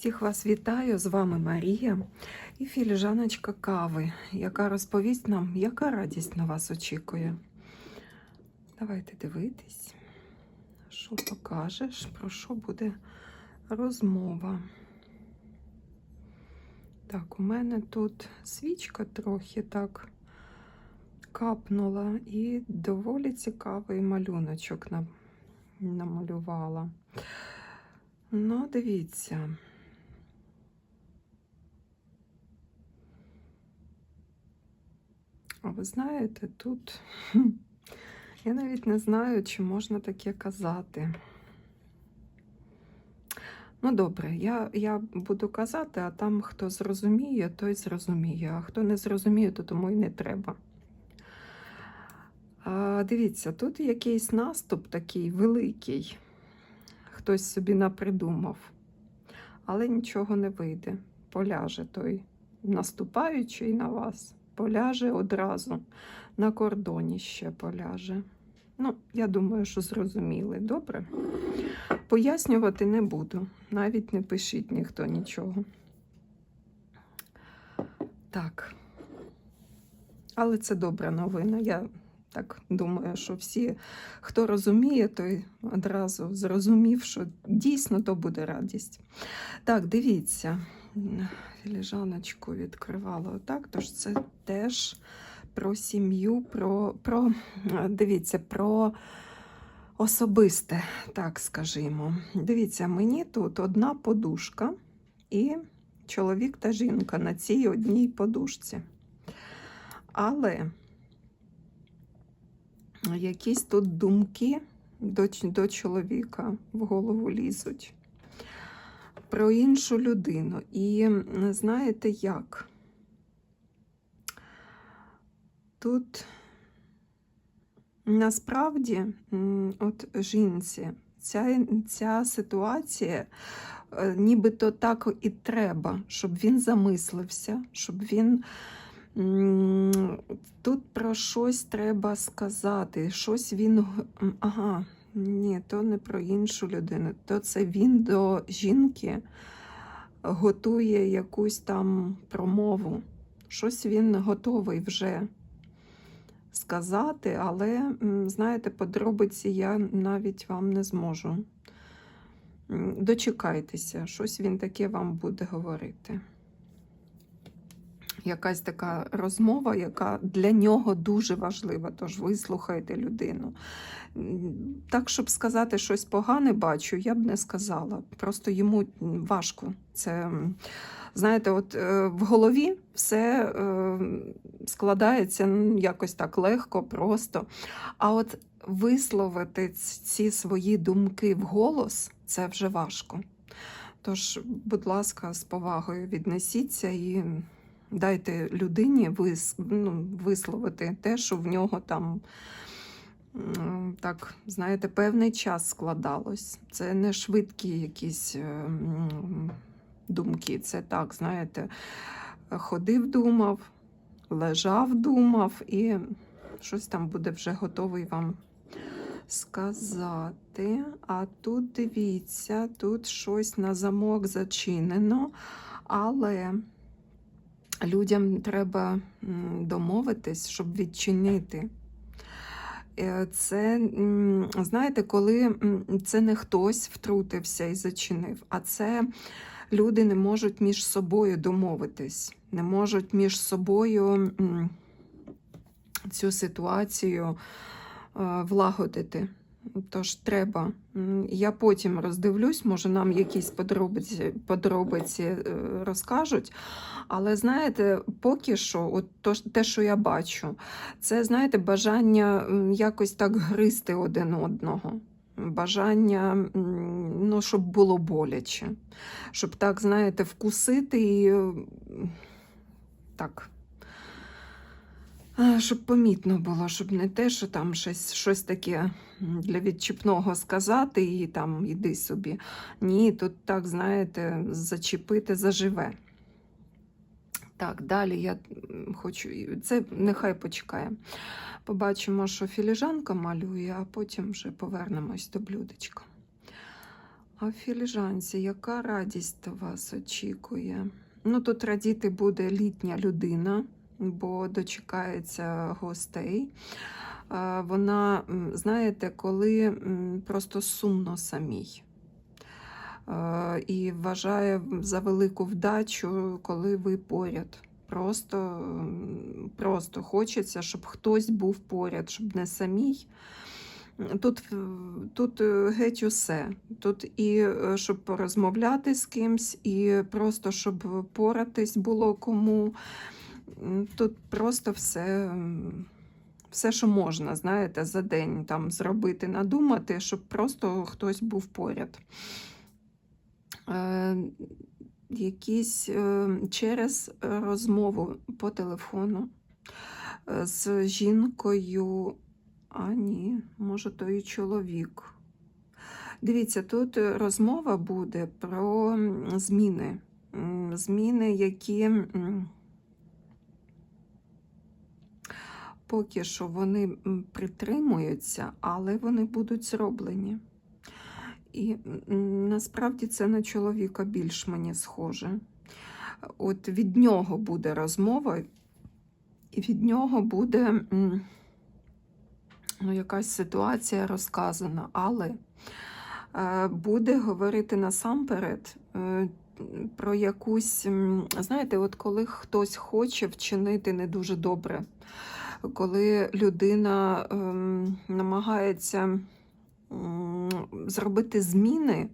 Всіх вас вітаю, з вами Марія і філіжаночка кави, яка розповість нам, яка радість на вас очікує. Давайте дивитись, що покажеш, про що буде розмова. Так, у мене тут свічка трохи так капнула і доволі цікавий малюночок нам- намалювала. Ну, дивіться. А ви знаєте, тут я навіть не знаю, чи можна таке казати. Ну, добре, я, я буду казати, а там хто зрозуміє, той зрозуміє. А хто не зрозуміє, то тому і не треба. А, дивіться, тут якийсь наступ такий великий. Хтось собі напридумав, але нічого не вийде. Поляже той наступаючий на вас, поляже одразу, на кордоні ще поляже. Ну, я думаю, що зрозуміли. Добре. Пояснювати не буду. Навіть не пишіть ніхто нічого. Так. Але це добра новина. Я так думаю, що всі, хто розуміє, той одразу зрозумів, що дійсно то буде радість. Так, дивіться, філіжаночку відкривала отак, тож це теж про сім'ю, про, про дивіться, про особисте, так скажімо. Дивіться, мені тут одна подушка і чоловік та жінка на цій одній подушці. Але якісь тут думки до, до чоловіка в голову лізуть про іншу людину. І знаєте як? Тут насправді, от жінці, ця, ця ситуація е, нібито так і треба, щоб він замислився, щоб він. Тут про щось треба сказати, щось він. Ага, ні, то не про іншу людину, то це він до жінки готує якусь там промову. Щось він готовий вже сказати, але, знаєте, подробиці я навіть вам не зможу. Дочекайтеся, щось він таке вам буде говорити. Якась така розмова, яка для нього дуже важлива, тож вислухайте людину. Так, щоб сказати щось погане бачу, я б не сказала. Просто йому важко. Це, знаєте, от е, в голові все е, складається якось так легко, просто. А от висловити ці свої думки в голос це вже важко. Тож, будь ласка, з повагою віднесіться і дайте людині вис, ну, висловити те, що в нього там. Так, знаєте, певний час складалось. Це не швидкі якісь е, думки. Це так, знаєте, ходив, думав, лежав, думав, і щось там буде вже готовий вам сказати. А тут дивіться, тут щось на замок зачинено, але людям треба домовитись, щоб відчинити. Е, Це, знаєте, коли це не хтось втрутився і зачинив, а це люди не можуть між собою домовитись, не можуть між собою цю ситуацію е, влагодити. Тож треба. Я потім роздивлюсь, може нам якісь подробиці, подробиці е, розкажуть. Але знаєте, поки що, от то, те, що я бачу, це знаєте, бажання якось так гризти один одного. Бажання, ну, щоб було боляче, щоб так, знаєте, вкусити і так. Щоб помітно було, щоб не те, що там щось, щось таке для відчіпного сказати і там іди собі. Ні, тут так, знаєте, зачепити заживе. Так, далі я хочу. Це нехай почекає. Побачимо, що філіжанка малює, а потім вже повернемось до блюдечка. А філіжанці, яка радість вас очікує? Ну, тут радіти буде літня людина, бо дочекається гостей. Е, Вона, знаєте, коли просто сумно самій. Е, І вважає за велику вдачу, коли ви поряд. Просто, просто хочеться, щоб хтось був поряд, щоб не самій. Тут, е, тут геть усе. Тут і щоб порозмовляти з кимсь, і просто щоб поратись було кому. Тут просто все, все, що можна, знаєте, за день там зробити, надумати, щоб просто хтось був поряд. Е, якісь е, через розмову по телефону е, з жінкою. А ні, може, то і чоловік. Дивіться, тут розмова буде про зміни. Зміни, які поки що вони притримуються, але вони будуть зроблені. І насправді це на чоловіка більш мені схоже. От від нього буде розмова, і від нього буде ну, якась ситуація розказана, але е, буде говорити насамперед е, про якусь, знаєте, от коли хтось хоче вчинити не дуже добре, коли людина ем, намагається зробити зміни,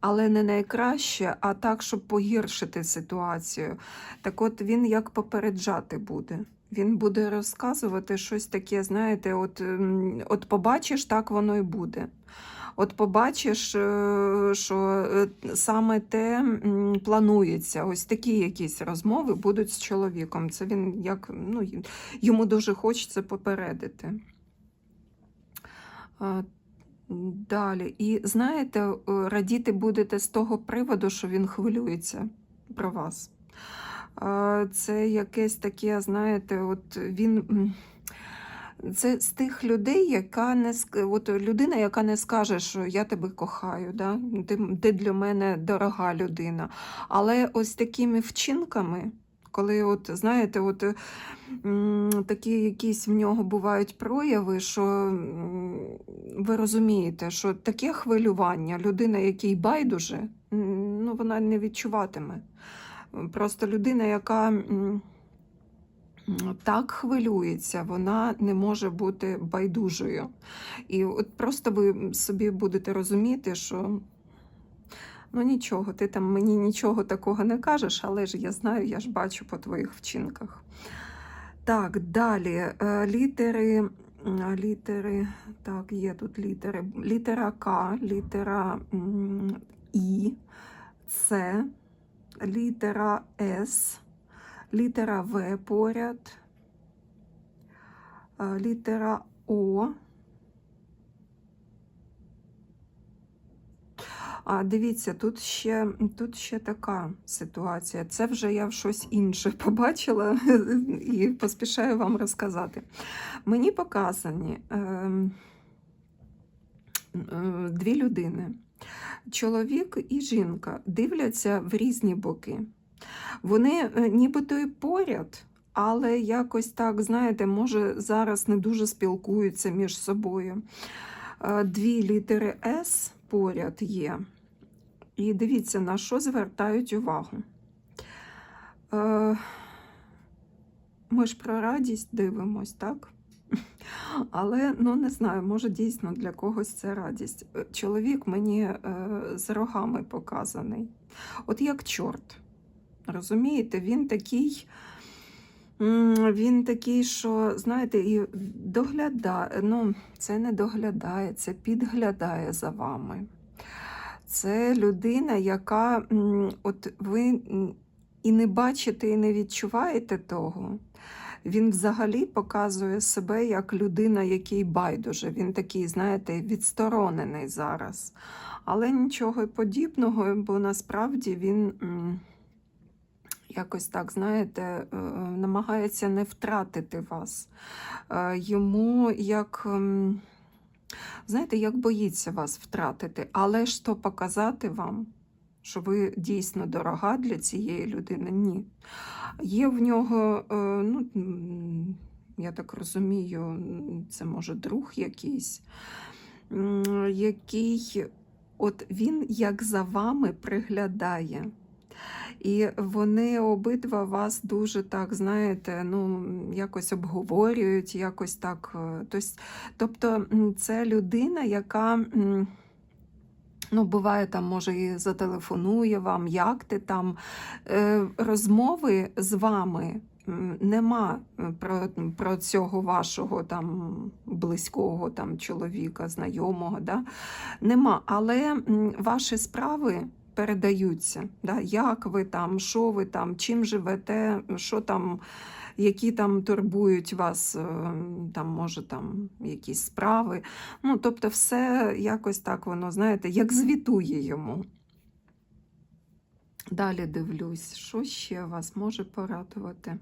але не найкраще, а так, щоб погіршити ситуацію. Так от він як попереджати буде. Він буде розказувати щось таке, знаєте, от, от побачиш, так воно і буде. От побачиш, е, що е, саме те планується. Ось такі якісь розмови будуть з чоловіком. Це він як ну, йому дуже хочеться попередити. Далі. І знаєте, е, радіти будете з того приводу, що він хвилюється про вас. Це якесь таке, знаєте, от він. Це з тих людей, яка не от людина, яка не скаже, що я тебе кохаю, да? ти, ти для мене дорога людина. Але ось такими вчинками, коли, от, знаєте, от, е, такі якісь в нього бувають прояви, що ви розумієте, що таке хвилювання, людина, якій байдуже, ну, вона не відчуватиме. Просто людина, яка так хвилюється, вона не може бути байдужою. І от просто ви собі будете розуміти, що ну нічого, ти там мені нічого такого не кажеш, але ж я знаю, я ж бачу по твоїх вчинках. Так, далі е, літери. Літери, так, є тут літери. Літера К, літера І, С, літера С, літера В поряд, е, літера О. А дивіться, тут ще, тут ще така ситуація. Це вже я щось інше побачила і поспішаю вам розказати. Мені показані ем, е, дві людини. Чоловік і жінка дивляться в різні боки. Вони е, нібито і поряд, але якось так, знаєте, може, зараз не дуже спілкуються між собою. Е, Дві літери С поряд є. І дивіться, на що звертають увагу. Е, Ми ж про радість дивимось, так? Але ну не знаю, може дійсно для когось це радість. Чоловік мені з рогами показаний. От як чорт. Розумієте, він такий. Він такий, що, знаєте, і доглядає, ну, це не доглядає, це підглядає за вами. Це людина, яка от ви і не бачите, і не відчуваєте того. Він взагалі показує себе як людина, який байдуже. Він такий, знаєте, відсторонений зараз. Але нічого подібного, бо насправді він якось так, знаєте, е, намагається не втратити вас. Е, Йому як. знаєте, як боїться вас втратити, але ж то показати вам, що ви дійсно дорога для цієї людини, ні. Є в нього, е, ну, я так розумію, це може друг якийсь, який от він як за вами приглядає. І вони обидва вас дуже так, знаєте, ну, якось обговорюють, якось так. е, Тобто це людина, яка. Ну, буває, там, може, і зателефонує вам, як ти там. Е, розмови з вами нема е, про, про цього вашого там близького там, чоловіка, знайомого. Да? Нема. Але ваші справи передаються. Да? Як ви там, що ви там, чим живете, що там. Які там турбують вас, е, там, може, там якісь справи. Ну, тобто, все якось так воно, знаєте, як звітує йому. Далі дивлюсь, що ще вас може порадувати.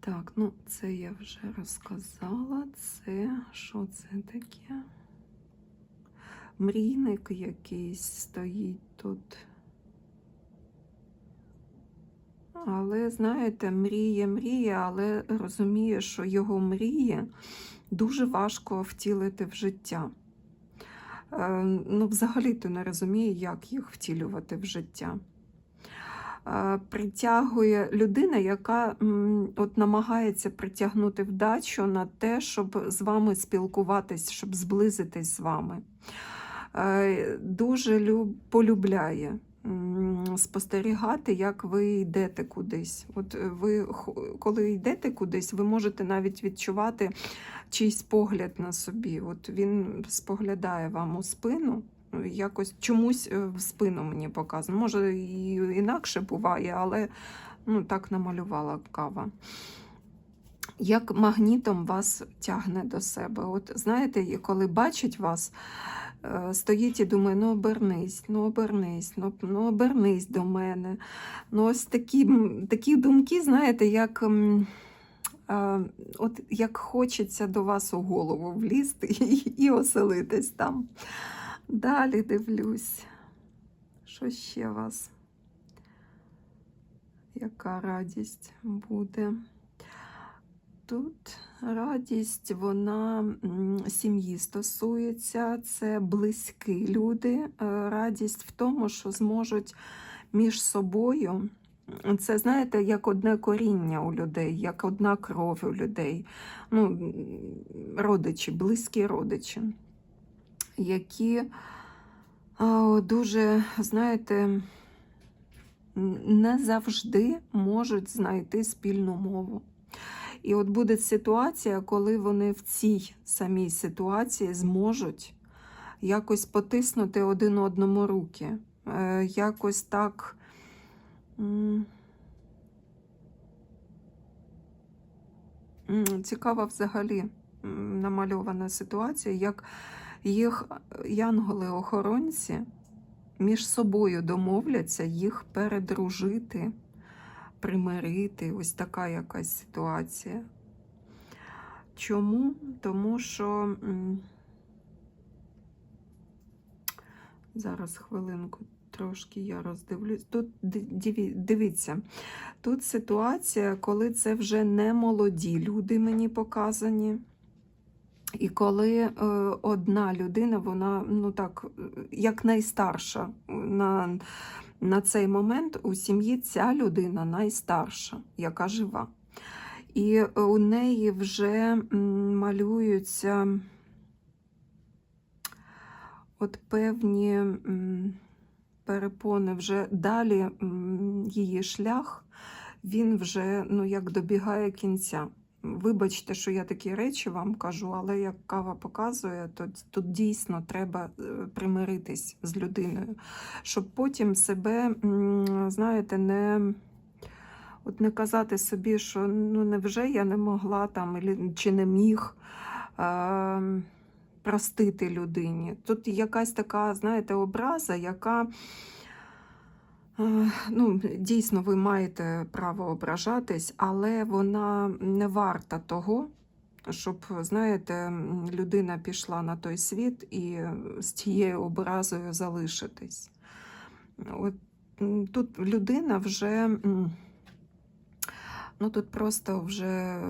Так, ну це я вже розказала. Це що це таке? Мрійник якийсь стоїть тут. Але, знаєте, мріє, мріє, але розуміє, що його мрії дуже важко втілити в життя. Е, Ну, взагалі-то не розуміє, як їх втілювати в життя. Е, Притягує людина, яка от намагається притягнути вдачу на те, щоб з вами спілкуватись, щоб зблизитись з вами. Е, Дуже люб, полюбляє спостерігати, як ви йдете кудись. От е, ви, коли йдете кудись, ви можете навіть відчувати чийсь погляд на собі. От він споглядає вам у спину. ну, Якось чомусь е, в спину мені показано. Може, і інакше буває, але ну, так намалювала кава. Як магнітом вас тягне до себе. От знаєте, коли бачить вас, стоїть і думає, ну обернись, ну обернись, ну, ну обернись до мене. Ну, ось такі, такі думки, знаєте, як. е, От як хочеться до вас у голову влізти і оселитись там. Далі дивлюсь. Що ще у вас? Яка радість буде? Тут радість, вона сім'ї стосується, це близькі люди. Е, Радість в тому, що зможуть між собою. Це, знаєте, як одне коріння у людей, як одна кров у людей. Ну, родичі, близькі родичі, які а, дуже, знаєте, не завжди можуть знайти спільну мову. І от буде ситуація, коли вони в цій самій ситуації зможуть якось потиснути один одному руки, е, якось так. Цікава взагалі намальована ситуація, як їх янголи-охоронці між собою домовляться їх передружити, примирити. Ось така якась ситуація. Чому? Тому що зараз хвилинку. Трошки я роздивлюсь. Тут дивіться, тут ситуація, коли це вже не молоді люди мені показані. І коли е, одна людина, вона ну так, е, як найстарша на, на цей момент у сім'ї ця людина найстарша, яка жива. І у неї вже малюються от певні перепони, вже далі її шлях, він вже ну, як добігає кінця. Вибачте, що я такі речі вам кажу, але як кава показує, то тут дійсно треба е, примиритись з людиною, щоб потім себе, знаєте, не. От не казати собі, що ну невже я не могла там чи не міг е, простити людині. Тут якась така, знаєте, образа, яка ну, дійсно ви маєте право ображатись, але вона не варта того, щоб, знаєте, людина пішла на той світ і з тією образою залишитись. От тут людина вже, ну тут просто вже,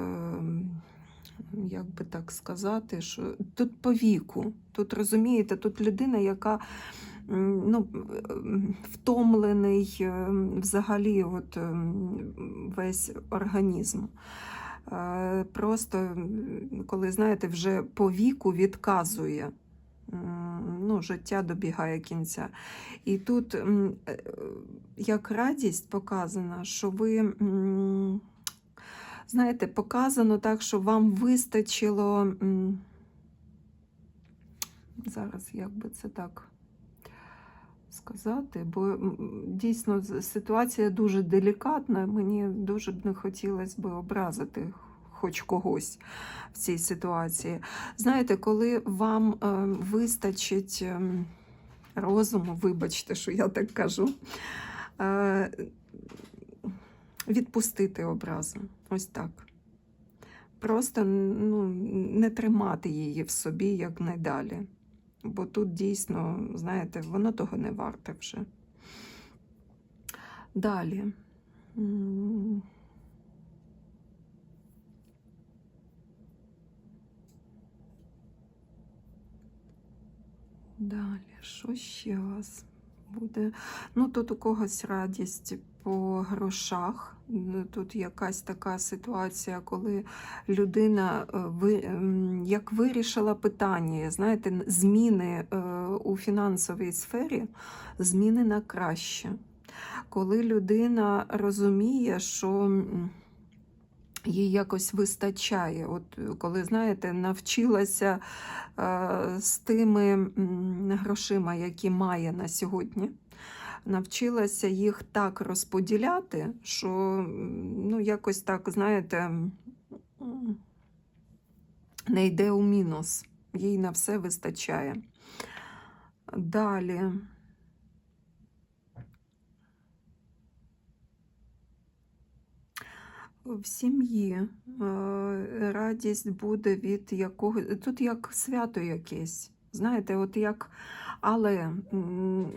як би так сказати, що тут по віку. Тут розумієте, тут людина, яка ну, втомлений ем, взагалі от, ем, весь організм. Е, Просто, коли, знаєте, вже по віку відказує. Ну, життя добігає кінця. І тут е, як радість показана, що ви, знаєте, показано так, що вам вистачило. Зараз як би це так сказати, бо дійсно ситуація дуже делікатна. Мені дуже б не хотілося б образити хоч когось в цій ситуації. Знаєте, коли вам е, вистачить ем, розуму, вибачте, що я так кажу, е, відпустити образу. Ось так. Просто ну, не тримати її в собі як найдалі. Бо тут дійсно, знаєте, воно того не варте вже. Далі. Далі, що ще у вас буде? Ну, тут у когось радість по грошах. Тут якась така ситуація, коли людина е, як вирішила питання, знаєте, зміни е, у фінансовій сфері, зміни на краще. Коли людина розуміє, що їй якось вистачає, от е, коли, знаєте, навчилася е, з тими грошима, які має на сьогодні, навчилася їх так розподіляти, що ну, якось так, знаєте, не йде у мінус. Їй на все вистачає. Далі. В сім'ї е, радість буде від якого тут як свято якесь. Знаєте, от як, але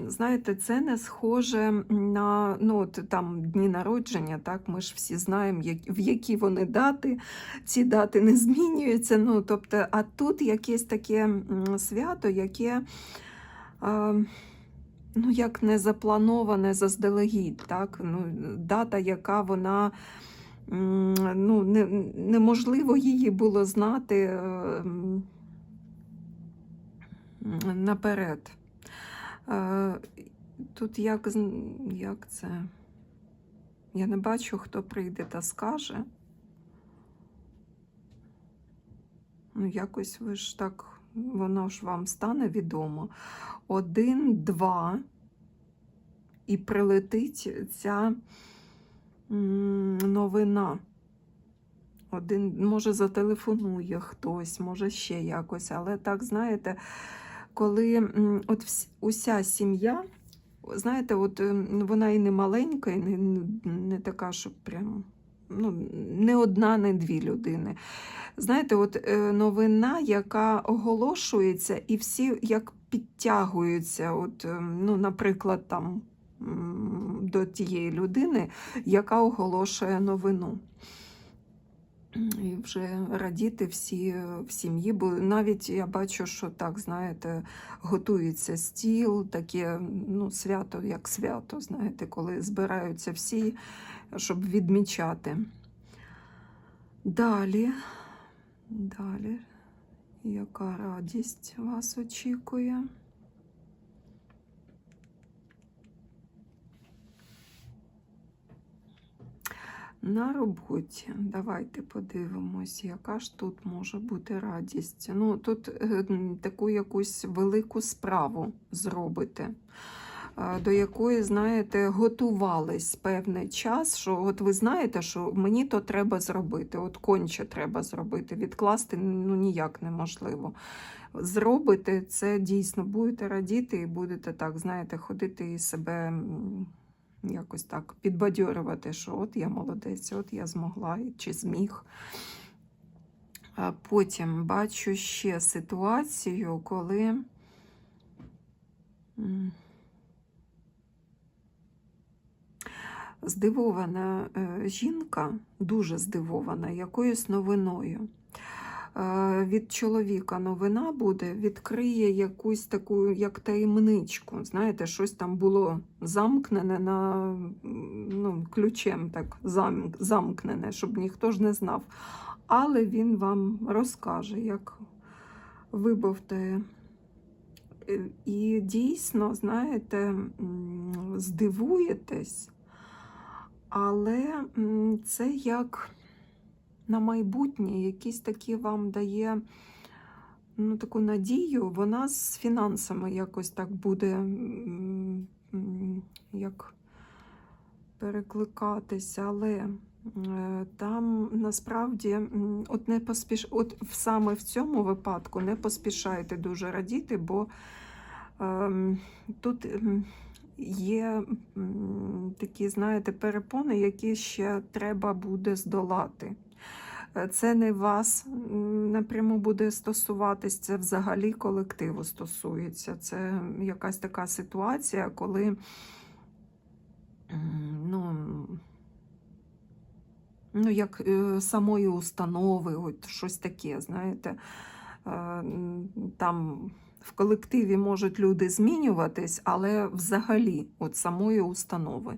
знаєте, це не схоже на ну, от, там дні народження. Так, ми ж всі знаємо, як, в які вони дати. Ці дати не змінюються. Ну, тобто, а тут якесь таке свято, яке. Е, Ну, як не заплановане заздалегідь, так? Ну, дата, яка вона ну, не, неможливо її було знати е, наперед. Е, Тут як, як це? Я не бачу, хто прийде та скаже. Ну, якось ви ж так, воно ж вам стане відомо. Один, два, і прилетить ця новина. Один, може, зателефонує хтось, може ще якось. Але так, знаєте, коли от уся сім'я, знаєте, от ем, вона і не маленька, і не, не така, що прям. Ну, не одна, не дві людини. Знаєте, от е, новина, яка оголошується, і всі як підтягуються, от, е, ну, наприклад, там до тієї людини, яка оголошує новину. І вже радіти всі в сім'ї, бо навіть я бачу, що так, знаєте, готується стіл, таке ну, свято, як свято, знаєте, коли збираються всі, щоб відмічати. Далі, далі, яка радість вас очікує? На роботі. Давайте подивимось, яка ж тут може бути радість. Ну, тут е, таку якусь велику справу зробите, до якої, знаєте, готувались певний час, що от ви знаєте, що мені то треба зробити, от конче треба зробити, відкласти ну, ніяк неможливо. Зробите це дійсно, будете радіти і будете так, знаєте, ходити і себе. Якось так підбадьорювати, що от я молодець, от я змогла чи зміг. Потім бачу ще ситуацію, коли здивована е, жінка, дуже здивована якоюсь новиною. Від чоловіка новина буде, відкриє якусь таку, як таємничку. Знаєте, щось там було замкнене на ну, ключем, так зам- замкнене, щоб ніхто ж не знав. Але він вам розкаже, як вибовтає. Е, І дійсно, знаєте, здивуєтесь, але це як на майбутнє, якісь такі вам дає ну, таку надію, вона з фінансами якось так буде як перекликатися, але е, там насправді от не поспіш... от саме в цьому випадку не поспішайте дуже радіти, бо ем, тут є такі, знаєте, перепони, які ще треба буде здолати. Е, Це не вас напряму буде стосуватись, це взагалі колективу стосується. Це якась така ситуація, коли ну, ну як е, самої установи, от щось таке, знаєте. Е, Там в колективі можуть люди змінюватись, але взагалі от самої установи.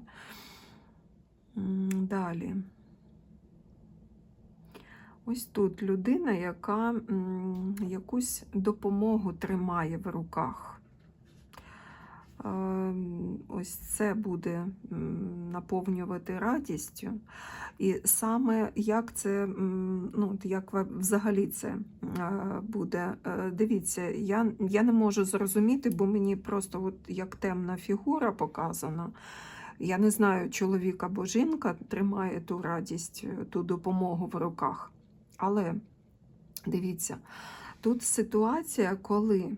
Далі. Ось тут людина, яка якусь допомогу тримає в руках. Ем, Ось це буде наповнювати радістю. І саме як це, ну, як взагалі це е, буде. Е, Дивіться, я, я не можу зрозуміти, бо мені просто от як темна фігура показана. Я не знаю, чоловік або жінка тримає ту радість, ту допомогу в руках. Але дивіться, тут ситуація, коли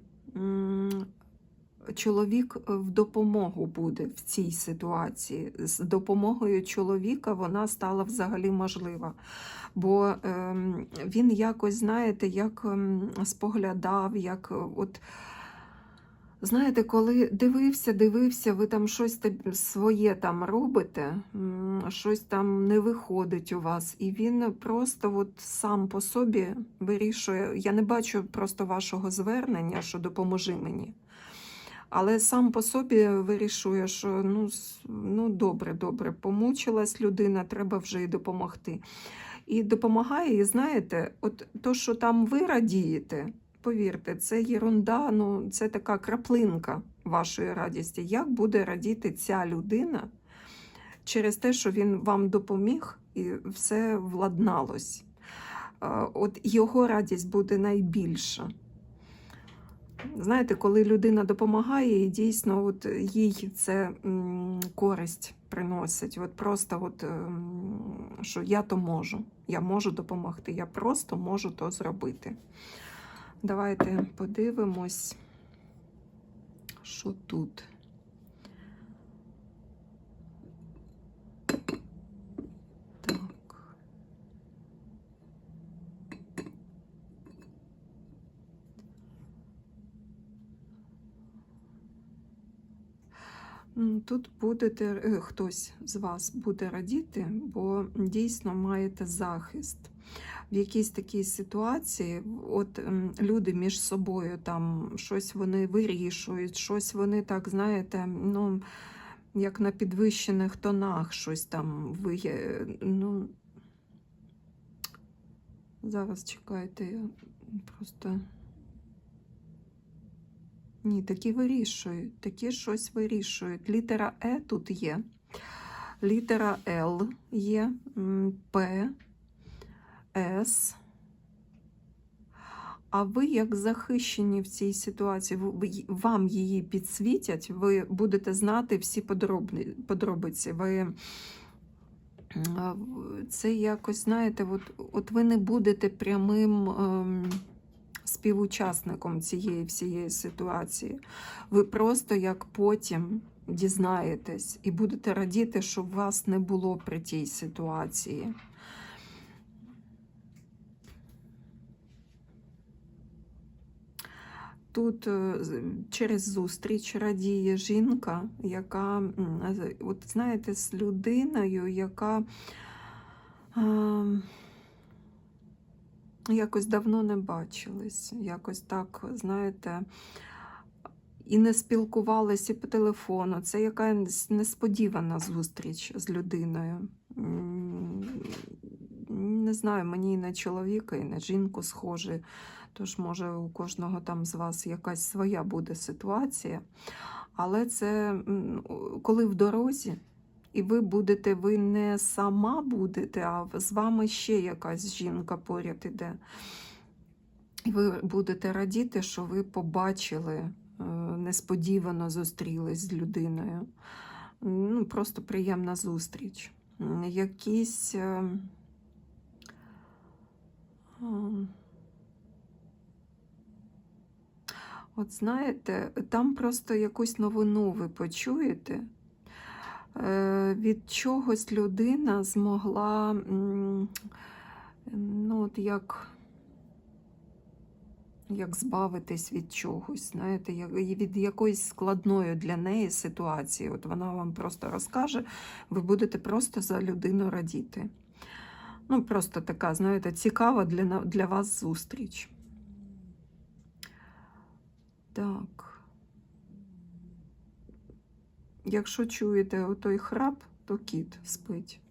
чоловік в допомогу буде в цій ситуації. З допомогою чоловіка вона стала взагалі можлива. Бо ем, він якось, знаєте, як ем, споглядав, як е, от. Знаєте, коли дивився, дивився, ви там щось своє там робите, щось там не виходить у вас, і він просто от сам по собі вирішує. Я не бачу просто вашого звернення, що допоможи мені. Але сам по собі вирішує, що ну, ну добре, добре, помучилась людина, треба вже й допомогти. І допомагає, і знаєте, от то, що там ви радієте, повірте, це єрунда, ну це така краплинка вашої радісті. Як буде радіти ця людина через те, що він вам допоміг і все владналось? От його радість буде найбільша. Знаєте, коли людина допомагає, і дійсно от їй це користь приносить. От просто, от, ем, що я то можу, я можу допомогти, я просто можу то зробити. Давайте подивимось, що тут. Тут будете, е, хтось з вас буде радіти, бо дійсно маєте захист. В якійсь такій ситуації, от ем, люди між собою там щось вони вирішують, щось вони так, знаєте, ну, як на підвищених тонах, щось там ви. Ну, зараз чекайте, я просто. Ні, такі вирішують, такі щось вирішують. Літера Е тут є, літера Л є, П, С. А ви, як захищені в цій ситуації, вам її підсвітять, ви будете знати всі подробни, подробиці. Ви, це якось, знаєте, от, от ви не будете прямим ем, співучасником цієї всієї ситуації. Ви просто як потім дізнаєтесь і будете радіти, що вас не було при тій ситуації. Тут е, через зустріч радіє жінка, яка, от знаєте, з людиною, яка е, якось давно не бачились, якось так, знаєте, і не спілкувались і по телефону. Це якась несподівана зустріч з людиною. Не знаю, мені і на чоловіка, і на жінку схожий. Тож, може, у кожного там з вас якась своя буде ситуація. Але це коли в дорозі, і ви будете, ви не сама будете, а з вами ще якась жінка поряд іде. І ви будете радіти, що ви побачили, е, несподівано зустрілись з людиною. Ну, просто приємна зустріч. Якісь. е, ем, От знаєте, там просто якусь новину ви почуєте. Е, Від чогось людина змогла, ну, от як, як збавитись від чогось, знаєте, від якоїсь складної для неї ситуації. От вона вам просто розкаже, ви будете просто за людину радіти. Ну, просто така, знаєте, цікава для, для вас зустріч. Так. Якщо чуєте отой храп, то кіт спить.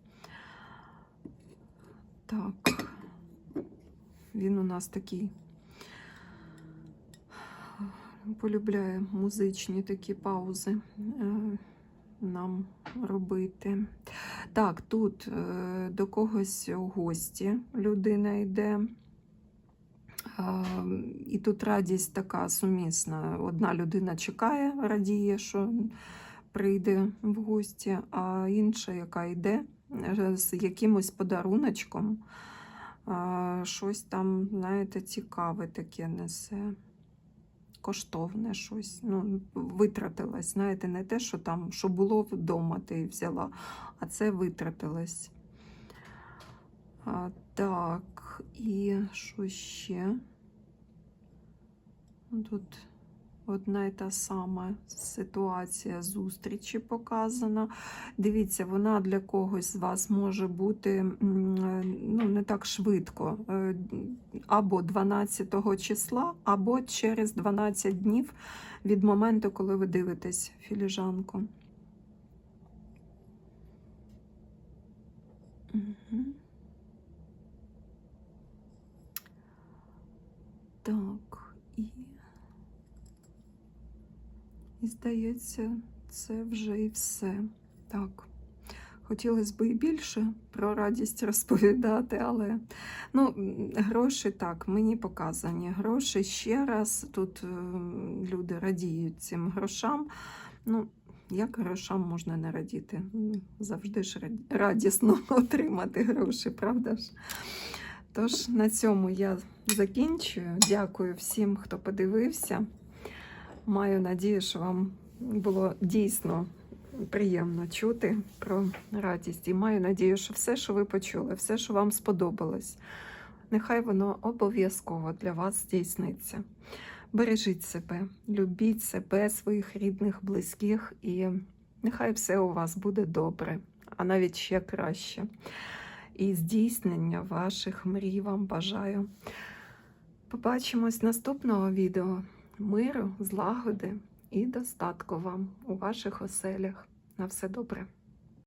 Так. Він у нас такий полюбляє музичні такі паузи е, нам робити. Так, тут е, до когось у гості людина йде. А, І тут радість така сумісна. Одна людина чекає, радіє, що прийде в гості, а інша, яка йде е, з якимось подаруночком, щось там, знаєте, цікаве таке несе. Коштовне щось. Ну, витратилась. Знаєте, не те, що там, що було вдома, ти взяла, а це витратилось. А, так, і що ще? Тут одна і та сама ситуація зустрічі показана. Дивіться, вона для когось з вас може бути ну, не так швидко. е, Або 12 числа, або через 12 днів від моменту, коли ви дивитесь філіжанку. Мгм. Так, і... і здається, це вже і все. Так. Хотілося б і більше про радість розповідати, але ну, гроші так, мені показані. Гроші ще раз тут е, люди радіють цим грошам. Ну, як грошам можна не радіти? Завжди ж радісно отримати гроші, правда ж? Тож на цьому я закінчую. Дякую всім, хто подивився. Маю надію, що вам було дійсно приємно чути про радість. І маю надію, що все, що ви почули, все, що вам сподобалось, нехай воно обов'язково для вас здійсниться. Бережіть себе, любіть себе, своїх рідних, близьких, і нехай все у вас буде добре, а навіть ще краще. І здійснення ваших мрій вам бажаю. Побачимось наступного відео. Миру, злагоди і достатку вам у ваших оселях. На все добре.